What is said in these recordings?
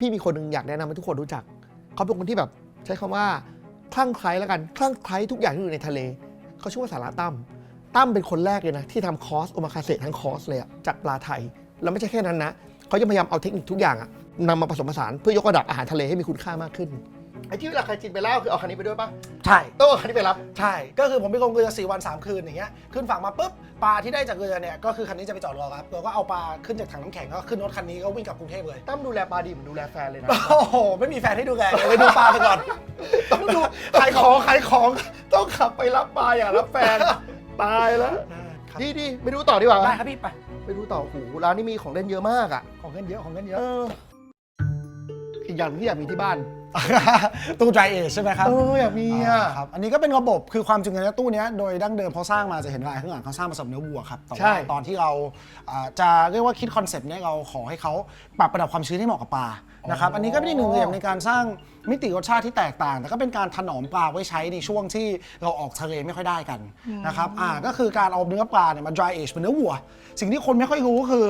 พี่มีคนหนึ่งอยากแนะนำให้ทุกคนรู้จัก เขาเป็นคนที่แบบใช้คำว่าคลั่งไคล้แล้วกันคลั่งไคล้ทุกอย่างที่อยู่ในทะเล เขาชื่อว่าสาระตั้มตั้มเป็นคนแรกเลยนะ ที่ทำคอร์สโอมาคาเซทั้งคอร์สเลยอะจากปลาไทย แล้วไม่ใช่แค่นั้นนะ เขายังพยายามเอาเทคนิคทุกอย่างอะนำมาผสมผสานเพื่อยกระดับอาหารทะเลให้มีคุณค่ามากขึ้น ไอ้ที่เวลาใครจินไปเล่าคือเอาคันนี้ไปด้วยปะใช่ ต้องเอาคันนี้ไปรับ ใช่ ก็คือผมไปลงเรือ4วัน 3 คืนอย่างเงี้ย ขึ้นฝั่งมาปุ๊บ ปลาที่ได้จากเรือเนี่ย ก็คือคันนี้จะไปจอดรอครับ เราก็เอาปลาขึ้นจากถังน้ำแข็งก็ขึ้นรถคันนี้ก็วิ่งกลับกรุงเทพเลย ตั้มดูแลปลาดีเหมือนดูแลแฟนเลยนะ โอ้โห ไม่มีแฟนให้ดูแลเลยไปดูปลาไปก่อน ต้องดูขายของขายของต้องขับไปรับปลาอย่ารับแฟน ตายแล้ว ครับดีดีไปดูต่อดีกว่า ได้ครับพี่ไป ไปดูต่อโอ้โหร้านนี้มีของเล่นเยอะมากอะ ของเงินเยอะของเงินเยเออะออีกอย่างหนึ่งที่อยากมีที่บ้าน ตู้ dry age ใช่ไหมครับเอออยากมีอะครับอันนี้ก็เป็นระบบคือความจริงแล้วตู้เนี้ยโดยดั้งเดิมเขาสร้างมาจะเห็นลายข้างหลังเขาสร้างมาสำหรับเนื้อวัวครับแต่ใช่ ว่าตอนที่เราอ่าจะเรียกว่าคิดคอนเซปต์เนี้ยเราขอให้เขาปรับระดับความชื้นให้เหมาะกับปลานะครับอันนี้ก็เป็นอีกหนึ่งเหลี่ยมในการสร้างมิติรสชาติที่แตกต่าง แต่ก็เป็นการถนอมปลาไว้ใช้ในช่วงที่เราออกทะเลไม่ค่อยได้กันนะครับอ่าก็คือการเอาเนื้อปลาเนี่ยมา dry age เป็นเนื้อวัว สิ่งที่คนไม่ค่อยรู้ก็คือ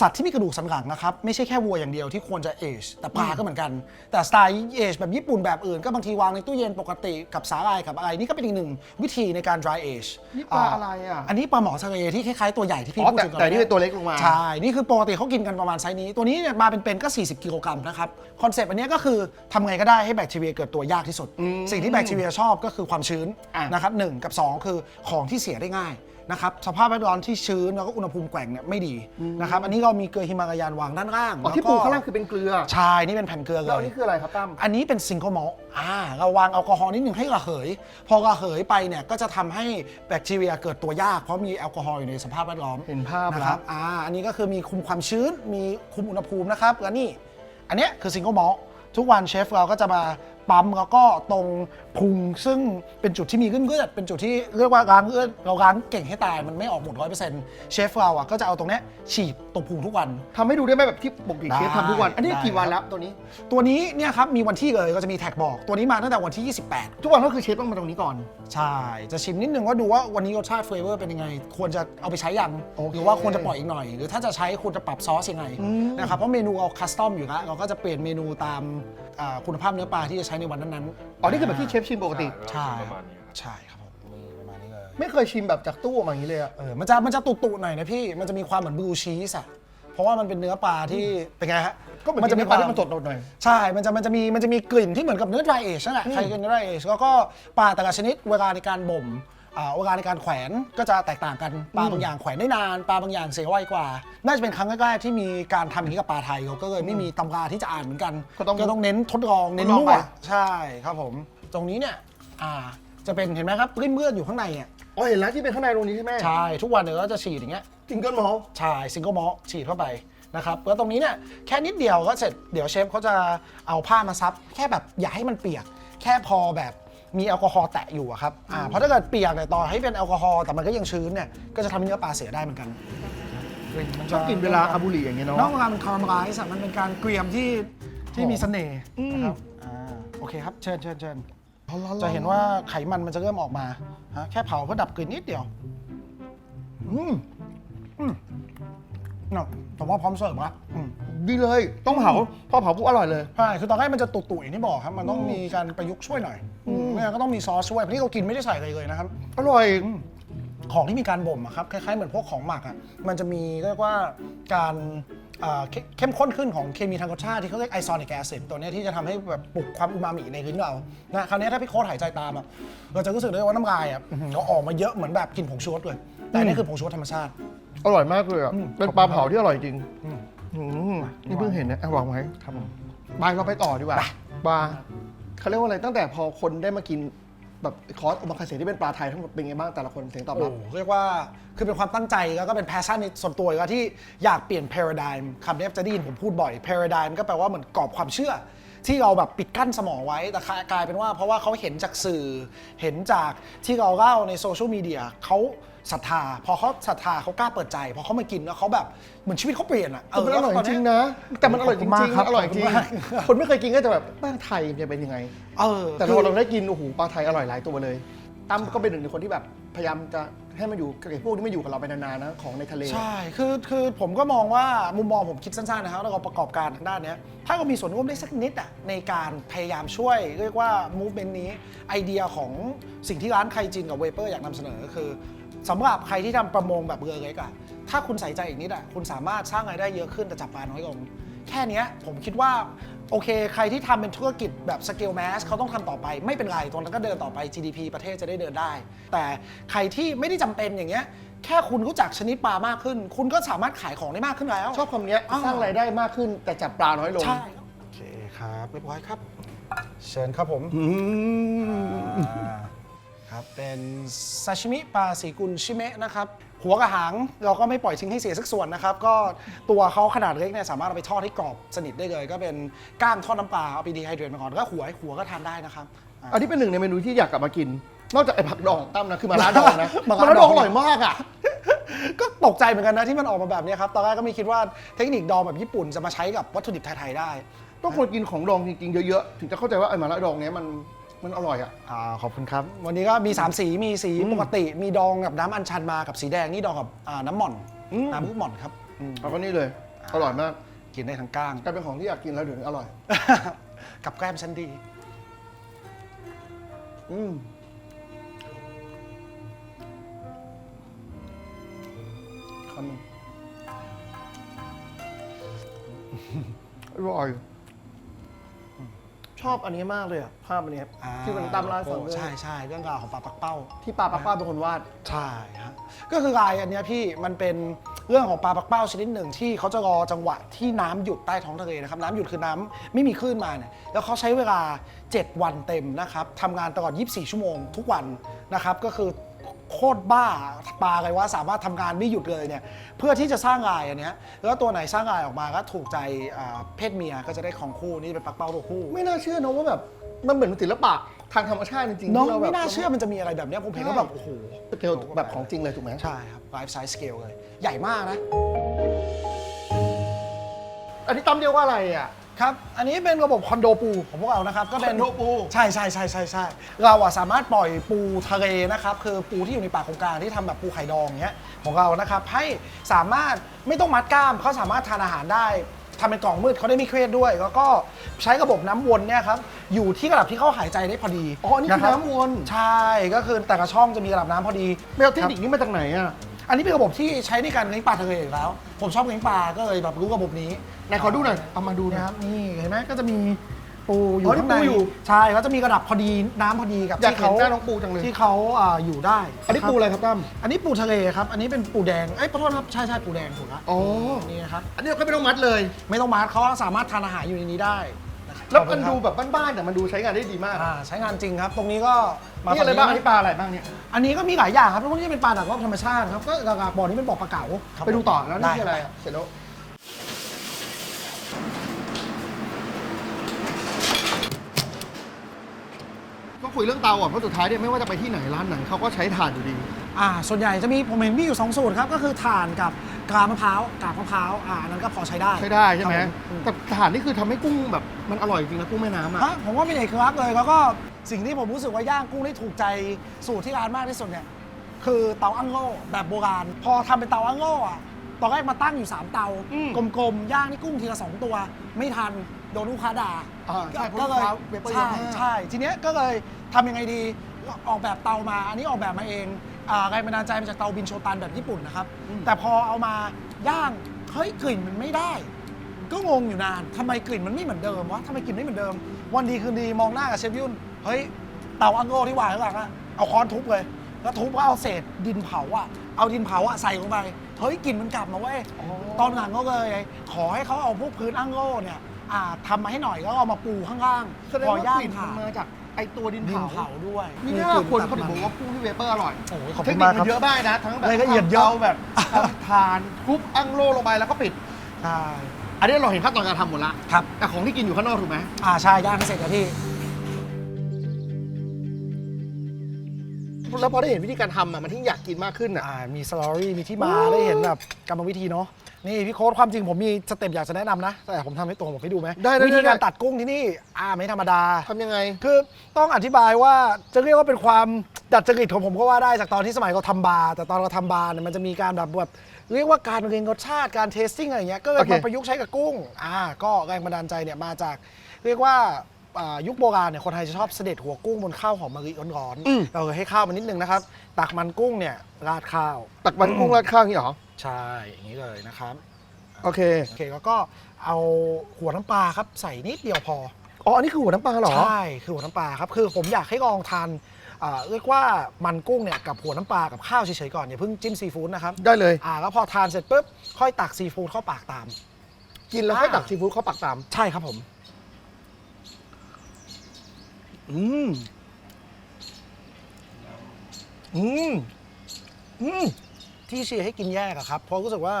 สัตว์ที่มีกระดูกสันหลังนะครับ ไม่ใช่แค่วัวอย่างเดียวที่ควรจะเอชแต่ปลาก็เหมือนกัน แต่สไตล์เอชแบบญี่ปุ่นแบบอื่น ก็บางทีวางในตู้เย็นปกติกับสาหร่ายกับอะไร นี่ก็เป็นอีกหนึ่งวิธีในการ dry age นี่ปลาอะไรอะ อันนี้ปลาหมอทะเลที่คล้ายๆตัวใหญ่ที่พี่อ๋อพูดแต่ถึงก่อนแต่นี่เป็นตัวเล็กลงมา ใช่ นี่คือปกติเขากินกันประมาณไซส์นี้ ตัวนี้เนี่ยมาเป็นๆก็ 40 กิโลกรัมนะครับคอนเซปต์อันเนี้ยก็คือทำไงก็ได้ให้แบคทีเรียเกิดตัวยากที่สุด สิ่งที่แบคทีเรียชอบก็คือความชื้นอะนะครับหนึ่งกับ 2 คือของที่เสียได้ง่าย นะครับสภาพแวดล้อมที่ชื้นแล้วก็อุณหภูมิแกว่งเนี่ยไม่ดีนะครับอันนี้เรามีเกลือฮิมาลายันวางด้านล่างอ๋อที่แล้วปูก็ข้างล่างคือเป็นเกลือใช่นี่เป็นแผ่นเกลือแล้วเลอันยนี้คืออะไรครับตั้มอันนี้เป็นซิงเกิลมอลอ่าเราวางแอลกอฮอล์นิดหนึ่งให้ระเหย พอระเหยไปเนี่ยก็จะทำให้แบคทีเรียเกิดตัวยากเพราะมีแอลกอฮอล์อยู่ในสภาพแวดล้อมเห็นภาพนะแล้ครัวบอ่าอันนี้ก็คือมีคุมความชื้น มีคุมอุณหภูมินะครับแล้วนี่อันเนี้ยคือซิงเกิลมอลทุกวันเชฟเราก็จะมา ปั๊มแล้วก็ตรงพุงซึ่งเป็นจุดที่มีเลือดๆเป็นจุดที่เรียกว่าล้างเลือดเราล้างเก่งให้ตายมันไม่ออกหมดร้อยเปอร์เซ็นต์เชฟเราอะก็จะเอาตรงเนี้ยฉีดตรงพุงทุกวัน ทำให้ดูได้ไหมแบบที่ปกติเชฟได้ทำทุกวัน อันนี้ได้ กี่วันแล้วตัวนี้ ตัวนี้เนี่ยครับมีวันที่เลยก็จะมีแท็กบอกตัวนี้มาตั้งแต่วันที่ 28 ทุกวันก็คือเชฟต้องมาตรงนี้ก่อน ใช่ จะชิมนิดนึงว่าดูว่าวันนี้รสชาติเฟเวอร์เป็นยังไง ควรจะเอาไปใช้ยังโอเค หรือว่าควรจะปล่อยอีกหน่อย หรือถ้าจะใช้ควรจะปรับซอสยังไงนะครับเพราะเมนูเราคัสตอมอยู่แล้วเราก็จะเปลี่ยนเมนูตามอ่าคุณภาพเนื้อปลาที่จะใช้ในวันนั้นๆอ๋อนี่คือแบบที่เชฟชิมปกติ ใช่ ประมาณนี้ครับ ใช่ครับผมนี่ประมาณนี้เลย ไม่เคยชิมแบบจากตู้ออกมาอย่างนี้เลยอะเออ มันจะมันจะตุๆหน่อยนะพี่ มันจะมีความเหมือนบลูชีสอะเพราะว่ามันเป็นเนื้อปลาที่เป็นไงฮะก็เหมือนจะมีความที่มันสดหน่อย ใช่ มันจะมันจะมีมันจะมีกลิ่นที่เหมือนกับเนื้อ dry age นั่นแหละ ใครกินเนื้อ dry age แล้วก็ปลาแต่ละชนิดเวลาในการบ่ม อ่าเวลาในการแขวนก็จะแตกต่างกันปลาบางอย่างแขวนได้นานปลาบางอย่างเสียไวกว่า น่าจะเป็นครั้งแรกๆที่มีการทำอย่างนี้กับปลาไทยเราก็เลยไม่มีตำราที่จะอ่านเหมือนกัน ก็ต้องต้องเน้นทดลองเน้นทดลองมั่ไปวใช่ครับผม ตรงนี้เนี่ยอ่าจะเป็นเห็นไหมครับริ่มเลือดอยู่ข้างในอะอ๋อเห็นแล้วที่เป็นข้างในตรงนี้ใช่ไหมใช่ทุกวันเดี๋ยวก็จะฉีดอย่างเงี้ย จิงเกิลมอลใช่ซิงเกิลมอลฉีดเข้าไปนะครับแล้วตรงนี้เนี่ยแค่นิดเดียวก็เสร็จเดี๋ยวเชฟเขาจะเอาผ้ามาซับ แค่แบบอย่าให้มันเปียก แค่พอแบบ มีแอลกอฮอล์แตะอยู่อะครับอ่าเพราะถ้าเกิดเปียกเนี่ยต่อให้เป็นแอลกอฮอล์แต่มันก็ยังชื้นเนี่ยก็จะทำให้เนื้อปลาเสียได้เหมือนกันชอบกินเวลาคาบุหรี่อย่างเงี้ยเนาะนอกจากมันคาราเมลไลซ์อะมันเป็นการเกรียมที่ที่มีเสน่ห์อืมนะครับอ่าโอเคครับเชิญเชิญเชิญร้อนๆจะเห็นว่าไขมันมันจะเริ่มออกมาฮะแค่เผาเพื่อดับกลิ่นนิดเดียวอืม เนาะผมว่าพร้อมเสิร์ฟละอืม ดีเลย ต้องเผา พอเผาปุ๊บอร่อยเลย ใช่ คือตอนแรกมันจะตุ่ๆอย่างที่บอกครับ มันต้องมีการประยุกต์ช่วยหน่อยไม่งั้นก็ต้องมีซอสช่วยเพราะนี่เรากินไม่ได้ใส่อะไรเลยนะครับ อร่อย ของที่มีการบ่มอะครับ คล้ายๆ เหมือนพวกของหมักอะมันจะมีเรียกว่าการอ่าเข้เข้มข้นขึ้นของเคมีทางรสชาติที่เขาเรียกไอซอนิกแอซิดตัวเนี้ยที่จะทำให้แบบปลุกความอูมามิในลิ้นเรานะคราวนี้ถ้าพี่โค้ดหายใจตามอะเราจะรู้สึกได้ว่าน้ำลายอะอื้อหือเราออกมาเยอะเหมือนแบบกินผงชูรสเลย แต่อันนี่คือผงชูรสธรรมชาติ อร่อยมากเลยอะ อืมเป็นปลาเผาที่อร่อยจริงอืม อืมนี่เพิ่งเห็นนะอะวางไว้ครับผมบายเราไปต่อดีกว่า ปลาเขาเรียกว่าอะไรตั้งแต่พอคนได้มากินแบบคอร์สโอมาคาเสะที่เป็นปลาไทยทั้งหมดเป็นไงบ้างแต่ละคนเสียงตอบรับ โอ้เรียกว่าคือเป็นความตั้งใจแล้วก็เป็นแพชชั่นในส่วนตัวแล้วที่อยากเปลี่ยน paradigm คำนี้จะได้ยินผมพูดบ่อย paradigm ก็แปลว่าเหมือนกรอบความเชื่อ ที่เราแบบปิดกั้นสมองไว้แต่กลายเป็นว่าเพราะว่าเขาเห็นจากสื่อ เห็นจากที่เราเล่าในโซเชียลมีเดียเขา ศรัทธา พอเขาศรัทธาเขากล้าเปิดใจพอเขามากินแล้วเขาแบบเหมือนชีวิตเขาเปลี่ยนอะมันอร่อยแล้วตจริงนะ แต่มันอร่อยจขบคุณริงๆคมับนอร่อยจริงขบคุณมากคนไม่เคยกินก็จะแบบแป้งไทยจะเป็นยังไงเออแต่พอเราได้กินโอ้โหปลาไทยอร่อยหลายตัวเลยตั้มก็เป็นหนึ่งในคนที่แบบพยายามจะให้มันอยู่กับพวกที่ไม่อยู่กับเราไปนานๆนะของในทะเล ใช่ คือคือผมก็มองว่ามุมมองผมคิดสั้นๆนะครับแล้วก็ประกอบการทางด้านเนี้ยถ้าเรามีส่วนร่วมได้สักนิดอะในการพยายามช่วย เรียกว่า movement นี้ไอเดียของสิ่งที่ร้านใครจินกับเวเปอร์อยากนำเสนอก็คือ สำหรับใครที่ทำประมงแบบเรือเล็กอะถ้าคุณใส่ใจอีกนิดอะคุณสามารถสร้างรายได้เยอะขึ้นแต่จับปลาน้อยลง แค่เนี้ยผมคิดว่า โอเค ใครที่ทำเป็นธุรกิจแบบสเกลแมสเขาต้องทำต่อไปไม่เป็นไรตรงนั้นก็เดินต่อไป GDP ประเทศจะได้เดินได้ แต่ใครที่ไม่ได้จำเป็นอย่างเงี้ยแค่คุณรู้จักชนิดปลามากขึ้น คุณก็สามารถขายของได้มากขึ้นแล้ว ชอบคำเนี้ยอ้าว สร้างรายได้มากขึ้นแต่จับปลาน้อยลงใช่ โอเคครับเรียบร้อยครับ เชิญครับผม อืม ครับ เป็นซาชิมิปลาสีกุลชิเมะนะครับ หัวกับหางเราก็ไม่ปล่อยทิ้งให้เสียสักส่วนนะครับ ก็ตัวเขาขนาดเล็กเนี่ยสามารถเอาไปทอดให้กรอบสนิทได้เลย ก็เป็นก้างทอดน้ำปลาเอาไปดีไฮเดรตมาก่อนแล้วก็หัวหัวก็ทานได้นะครับอ่าอันนี้เป็นหนึ่งในเมนูที่อยากกลับมากิน นอกจากไอ้ผักดองของตั้มนะคือมาร้านดองนะมามาร้าร้านนดดอองง อร่อยมากอะ ก็ตกใจเหมือนกันนะที่มันออกมาแบบนี้ครับ ตอนแรกก็ไม่คิดว่าเทคนิคดองแบบญี่ปุ่นจะมาใช้กับวัตถุดิบไทยๆได้ ต้องคนกินของดองจริงๆเยอะๆ ถึงจะเข้าใจว่าไอ้มาระดองเนี้ยมัน มันอร่อยอะ อ่าขอบคุณครับ วันนี้ก็มี 3 สีมีสีปกติ มีดองกับน้ำอัญชันมากับสีแดงนี่ดองกับอ่าน้ำหม่อนอืม น้ำลูกหม่อนครับอืมเอาก็นี่เลย อร่อยมากกินได้ทั้งก้าง กลายเป็นของที่อยากกินแล้วเดี๋ยวนี้อร่อย กับแกล้มชั้นดี อืมคำหนึ่งอร่อย ชอบอันนี้มากเลยอะภาพอันเนี้ยที่มันตามร้านสั่งโอ้ใช่ใช่เรื่องราวของปลาปักเป้า ที่ปาป้าป้าเป็นคนวาด ใช่ฮะก็คือลายอันเนี้ยพี่มันเป็นเรื่องของปลาปักเป้าชนิดหนึ่งที่เขาจะรอจังหวะที่น้ำหยุดใต้ท้องทะเลนะครับน้ำหยุดคือน้ำไม่มีคลื่นมาเนี่ยแล้วเขาใช้เวลา 7 วันเต็มนะครับทำงานตลอด 24 ชั่วโมงทุกวันนะครับก็คือ โคตรบ้าปลาเลยว่าสามารถทำงานไม่หยุดเลยเนี่ยเพื่อที่จะสร้างลายอันเนี้ยแล้วตัวไหนสร้างลายออกมาก็ถูกใจอ่าเพศเมียก็จะได้ของคู่นี่เป็นปักเป้าตัวคู่ ไม่น่าเชื่อนะว่าแบบมันเหมือนศิลปะทางธรรมชาติจริงๆน้องที่เราแบบไม่น่าเชื่อมันจะมีอะไรแบบเนี้ยผมเห็นแล้วแบบโอ้โหสเกลแบบของจริงเลยถูกไหมใช่ครับ life size scale เลย ใหญ่มากนะ อันนี้ตั้มเรียกว่าอะไรอะ ครับ อันนี้เป็นระบบคอนโดปูของพวกเรานะครับ ก็เป็นคอนโดปู ใช่ใช่ใช่ใช่ใช่เราอะสามารถปล่อยปูทะเลนะครับ คือปูที่อยู่ในป่าโครงการที่ทำแบบปูไข่ดองเงี้ยของเรานะครับ ให้สามารถไม่ต้องมัดกล้ามเขาสามารถทานอาหารได้ทำเป็นกล่องมืดเขาได้ไม่เครียดด้วย แล้วก็ใช้ระบบน้ำวนเนี่ยครับอยู่ที่ระดับที่เขาหายใจได้พอดีอ๋ออันนี่คือะรับน้ำวน ใช่ก็คือแต่ละช่องจะมีระดับน้ำพอดีแมวเทคนิคนี้มาจากไหนอะ อันนี้เป็นระบบที่ใช้ในการเลี้ยงปลาทะเลอยู่แล้ว ผมชอบเลี้ยงปลาก็เลยแบบรู้ระบบนี้ไหนขอดูหน่อยเอามาดูหน่อยนะครับ นี่เห็นไหมก็จะมีปูอยู่อ๋อนี่ข้างในปูอยู่ ใช่เขาจะมีระดับพอดีน้ำพอดีกับอยากที่เห็นเขาหน้าน้องปูจังเลย ที่เขาอ่าอยู่ได้อันนี้ปูอะไรครับตั้ม อันนี้ปูทะเลครับ อันนี้เป็นปูแดงไอ้ยขอโทษครับใช่ใช่ปูแดงถูกแล้วอ๋อ นี่นะครับ อันนี้เราก็ไม่ต้องมัดเลย ไม่ต้องมาร์คเขาสามารถทานอาหารอยู่ในนี้ได้นะครับ แล้วมันขอบคุณครับดูแบบบ้านๆแต่มันดูใช้งานได้ดีมากอ่าใช้งานจริงครับ ตรงนี้ก็มานี่อะไรบ้างอัฝั่นนี้ปลาอะไรบ้างเนี่ย อันนี้ก็มีหลายอย่างครับพวกนี้เป็นปลาดักรอบธรรมชาติครับ ก็หลักๆบ่อนี้เป็นบ่อปลาเก๋า ครับไปดูต่อแล้วนี่ด้ คืออะไรอะเสร็จแล้วต้องคุยเรื่องเตาก่อนเพราะสุดท้ายเนี่ยไม่ว่าจะไปที่ไหนร้านไหนเขาก็ใช้ถ่านอยู่ดี อ่าส่วนใหญ่จะมีผมเห็นมีอยู่สองสูตรครับก็คือถ่านกับกาบมะพร้าวกาบมะพร้าวอ่าอันนั้นก็พอใช้ได้ใช้ได้ใช่ไหมครับผอืมแต่ถ่านนี่คือทำให้กุ้งแบบมันอร่อยจริงนะกุ้งแม่น้ำอะ ฮะผมว่าเป็นเอกลักษณ์เลยแล้วก็สิ่งที่ผมรู้สึกว่าย่างกุ้งได้ถูกใจสูตรที่ร้านมากที่สุดเนี่ยคือเตาอั้งโล่แบบโบราณ พอทำเป็นเตาอั้งโล่อะตอนแรกมาตั้งอยู่3เตาอืมกลมๆย่างนี่กุ้งทีละสองตัว ไม่ทันโดนลูกค้าด่าอ่าใช่เพราะก็เลยลูกค้าเวเปอร์เยใช่อะมาก ใช่ทีเนี้ยก็เลยทำยังไงดีออกแบบเตามาอันนี้ออกแบบมาเอง อ่าแรงบันดาลใจมาจากเตาบินโชตันแบบญี่ปุ่นนะครับแต่พอเอามาย่างเฮ้ยกลิ่นมันไม่ได้ ก็งงอยู่นานทำไมกลิ่นมันไม่เหมือนเดิมวะทำไมกลิ่นไม่เหมือนเดิม วันดีคืนดีมองหน้ากับเชฟยุ่นเฮ้ยเตาอังโง่ที่วางข้างหลังอะเอาค้อนทุบเลย แล้วทุบก็เอาเศษดินเผาอะเอาดินเผาอะใส่ลงไปเฮ้ยกลิ่นมันกลับมาเว้ย ตอนหลังก็เลย ขอให้เขาเอาพวกพื้นอังโง่เนี่ยอ่าทำมาให้หน่อยแล้วเอามาปูข้างล่างแสดงพอว่าย่างกลิ่นมัผ่านนมาจาก ไอตัวดินดินเผาเผาด้วยนี่น่าลิ่คนตัดเขาถึงบอกว่ากุ้งที่เวเปอร์อร่อยโอ้ยขอบเทคุคณนิมาคกคมัรับนเยอะมากนะ ทั้งแบบรายละเอียดเยอะาแบบทานทุบอังโลลงไปแล้วก็ปิด ใช่อันนี้เราเห็นขั้นตอนการทำหมดละ ครับ แต่ของที่กินอยู่ข้างนอกถูกไหมอ่าใช่ย่างเสร็จแล้วพี่ แล้วพอได้เห็นวิธีการทำอะมันที่อยากกินมากขึ้นอะ อ่ามีสตอรี่มีที่มาได้เห็นแบบกรรมวิธีเนาะ นี่พี่โค้ดความจริงผมมีสเต็ปอยากจะแนะนำนะ แต่ผมทำให้ตัวผมให้ดูไหมได้ได้วิธีการได้ ตัดกุ้งที่นี่อ่าไม่ธรรมดา ทำยังไง คือต้องอธิบายว่าจะเรียกว่าเป็นความดัดจริตของผมก็ว่าได้จากตอนที่สมัยเราทำบาร์แต่ตอนเราทำบาร์เนี่ยมันจะมีการแบบแบบเรียกว่าการเรียนรสชาติการเทสติ้งอะไรอย่างเงี้ยก็เลยโอเค มาประยุกต์ใช้กับกุ้งอ่าก็แรงบันดาลใจเนี่ยมาจาก เรียกว่าอ่ายุคโบราณเนี่ยคนไทยจะชอบเสด็จหัวกุ้งบนข้าวหอมมะลิร้อนอืมๆเราเลยให้ข้าวมันนิดนึงนะครับตักมันกุ้งเนี่ยราดข้าว ตักมันกุ้งราดข้าวอย่างนี้เหรอ ใช่อย่างนี้เลยนะครับโอเค โอเคแล้วก็เอาหัวน้ำปลาครับใส่นิดเดียวพอ อ๋อ อันนี้คือหัวน้ำปลาเหรอ ใช่คือหัวน้ำปลาครับคือผมอยากให้ลองทานอ่าเรียกว่ามันกุ้งเนี่ยกับหัวน้ำปลากับข้าวเฉยๆก่อนอย่าเพิ่งจิ้มซีฟู้ดนะครับได้เลย อ่าแล้วพอทานเสร็จปุ๊บค่อยตักซีฟู้ดเข้าปากตาม กินแล้วอ่าค่อยตักซีฟู้ดเข้าปากตาม ใช่ครับผม อืม อืม อืม ที่เชียร์ให้กินแยกอะครับ เพราะรู้สึกว่า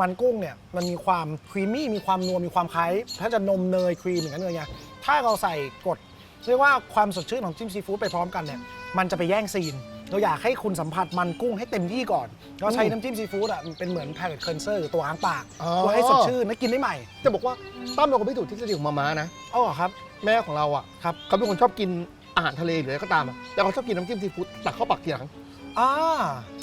มันกุ้งเนี่ยมันมีความครีมมี่มีความนัวมีความคล้าย ถ้าจะนมเนยครีมอย่างนั้นเลยไงถ้าเราใส่กดเรียกว่าความสดชื่นของจิ้มซีฟู้ดไปพร้อมกันเนี่ยมันจะไปแย่งซีน เราอยากให้คุณสัมผัสมันกุ้งให้เต็มที่ก่อนเราใช้น้ำจิ้มซีฟู้ดอะมันเป็นเหมือนแพ l เ t ต cleanser หรือตัวล้างปากอ๋อเพื่อให้สดชื่นและกินได้ใหม่จะบอกว่าตั้มเราก็ไม่ถูกทฤษฎีของมาม่านะอ๋อครับ แม่ของเราอะครับ เขาเป็นคนชอบกินอาหารทะเลหรืออะไรก็ตามอะแต่เขาชอบกินน้ำจิ้มซีฟู้ดตักเข้าปากทีหลัง อ่า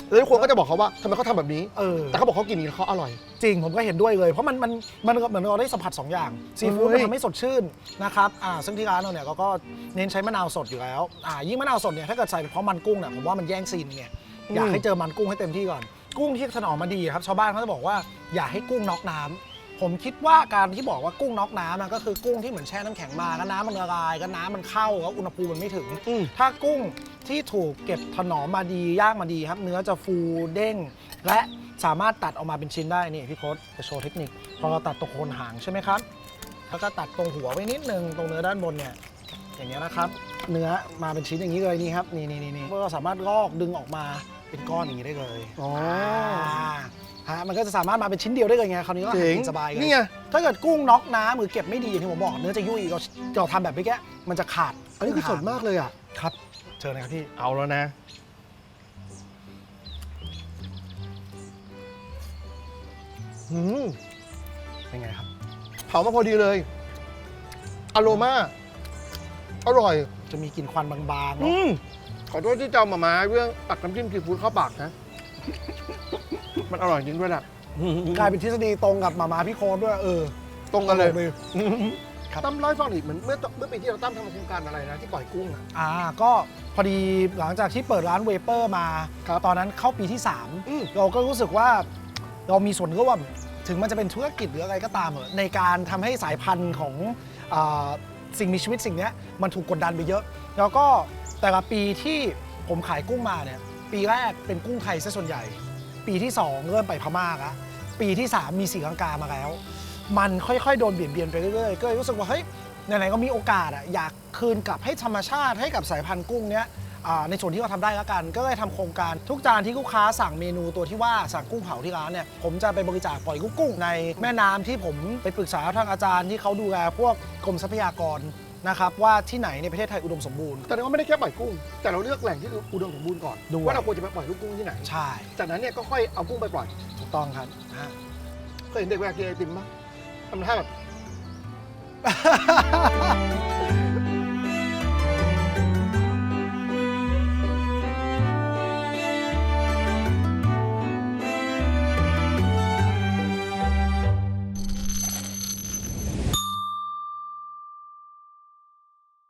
แล้วทุกคนก็จะบอกเขาว่าทำไมเขาทำแบบนี้ เออ แต่เขาบอกเขากินอย่างนี้แล้วเขาอร่อย จริงผมก็เห็นด้วยเลย เพราะมันมันมันเหมือนเราได้สัมผัสสองอย่างซีฟู้ดเฮ้มันย ทำให้สดชื่นนะครับอ่าซึ่งที่ร้านเราเนี่ยเราก็เน้นใช้มะนาวสดอยู่แล้วอ่ายิ่งมะนาวสดเนี่ยถ้าเกิดใส่เพราะมันกุ้งเนี่ยผมว่ามันแย่งซีนเนี่ยอยากให้เจอมันกุ้งให้เต็มที่ก่อน กุ้งที่ถนอมมาดีครับชาวบ้านเขาจะบอกว่าอย่าให้กุ้งน็อกน้ำ ผมคิดว่าการที่บอกว่ากุ้งน็อกน้ำนะก็คือกุ้งที่เหมือนแช่น้ำแข็งมาแล้วน้ำมันละลายก็น้ำมันเข้าแล้วอุณหภูมิมันไม่ถึง อืม ถ้ากุ้งที่ถูกเก็บถนอมมาดีย่างมาดีครับ เนื้อจะฟูเด้ง และสามารถตัดออกมาเป็นชิ้นได้นี่พี่โค้ดจะโชว์เทคนิค พอเราตัดตรงโคนหางใช่ไหมครับแล้วก็ตัดตรงหัวไว้นิดนึงตรงเนื้อด้านบนเนี่ยอย่างเงี้ยนะครับ เนื้อมาเป็นชิ้นอย่างนี้เลยนี่ครับนี่นี่นี่นี่เราสามารถลอกดึงออกมาเป็นก้อนอย่างนี้ได้เลย อ๋อ ฮะมันก็จะสามารถมาเป็นชิ้นเดียวได้เลยไงคราวนี้ก็หาเจ๋งกินสบายเลยนี่ไงถ้าเกิดกุ้งน็อกน้ำหรือเก็บไม่ดีอย่างที่ผมบอกเนื้อจะยุ่ยเราเราทำแบบเมื่อกี้มันจะขาดอันนี้คือสดมากเลยอะครับเชิญเลยครับพี่เอาแล้วนะอืมเป็นไงครับ เผามาพอดีเลยอโรมาอร่อย จะมีกลิ่นควันบางๆอืเนาะมขอโทษที่เจ้ามามาเรื่องตักน้ำจิ้มซีฟู้ดเข้าปากนะ มันอร่อยจริงด้วยแหละกลายเป็นทฤษฎีตรงกับหมามาพี่โค้ดด้วยเออตรงกันเลย ครับตั้มเล่าให้ฟังหน่อยเหมือนเมื่อเมื่อปีที่เราตั้มทำโครงการอะไรนะที่ปล่อยกุ้งอะอ่าก็พอดีหลังจากที่เปิดร้านเวเปอร์มา ครับตอนนั้นเข้าปีที่ อืม 3 เราก็รู้สึกว่าเรามีส่วนร่วมถึงมันจะเป็นธุรกิจหรืออะไรก็ตามเถอะในการทำให้สายพันธุ์ของอาสิ่งมีชีวิตสิ่งเนี้ยมันถูกกดดันไปเยอะ แล้วก็แต่ละปีที่ผมขายกุ้งมาเนี่ยปีแรกเป็นกุ้งไทยซะส่วนใหญ่ ปีที่ 2 เริ่มไปพม่าละปีที่ 3 มีสีลังกามาแล้ว มันค่อยๆ โดนเบียดเบียนไปเรื่อยๆก็เลยรู้สึกว่าเฮ้ยไหนๆก็มีโอกาสอะอยากคืนกลับให้ธรรมชาติให้กับสายพันธุ์กุ้งเนี้ยในส่วนที่เราทำได้แล้วกัน ก็เลยทำโครงการทุกจานที่ลูกค้าสั่งเมนูตัวที่ว่าสั่งกุ้งเผาที่ร้านเนี่ยผมจะไปบริจาคปล่อยกุ้งในแม่น้ำที่ผมไปปรึกษาทางอาจารย์ที่เขาดูแลพวกกรมทรัพยากร นะครับว่าที่ไหนในประเทศไทยอุดมสมบูรณ์ แต่เราไม่ได้แค่ปล่อยกุ้ง แต่เราเลือกแหล่งที่อุดมสมบูรณ์ก่อนด้วย ว่าเราควรจะไปปล่อยลูกกุ้งที่ไหน ใช่ จากนั้นเนี่ยก็ค่อยเอากุ้งไปปล่อยถูกต้องครับฮะเคยเห็นเด็กเวลากินไอติมปะทำท่าแบบ